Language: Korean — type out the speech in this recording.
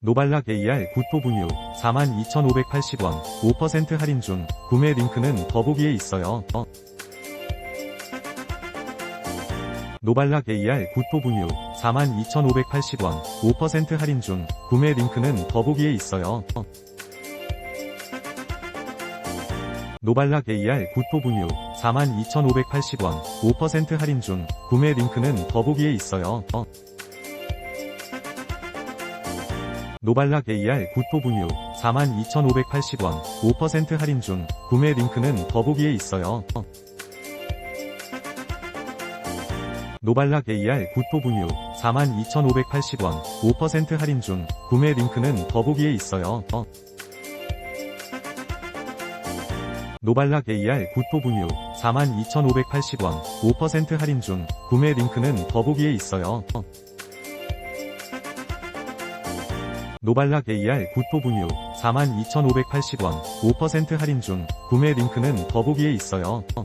노발락 AR 구토 분유 42,580원 5% 할인 중 구매 링크는 더보기에 있어요. 어. 노발락 AR 구토 분유 42,580원 5% 할인 중 구매 링크는 더보기에 있어요. 어. 노발락 AR 구토 분유 42,580원 5% 할인 중 구매 링크는 더보기에 있어요. 어. 노발락 AR 구토 분유 42,580원 5% 할인 중 구매 링크는 더보기에 있어요. 어. 노발락 AR 구토 분유 42,580원 5% 할인 중 구매 링크는 더보기에 있어요. 어. 노발락 AR 구토 분유 42,580원 5% 할인 중 구매 링크는 더보기에 있어요. 노발락 AR 구토 분유 42,580원 5% 할인 중 구매 링크는 더보기에 있어요. 어.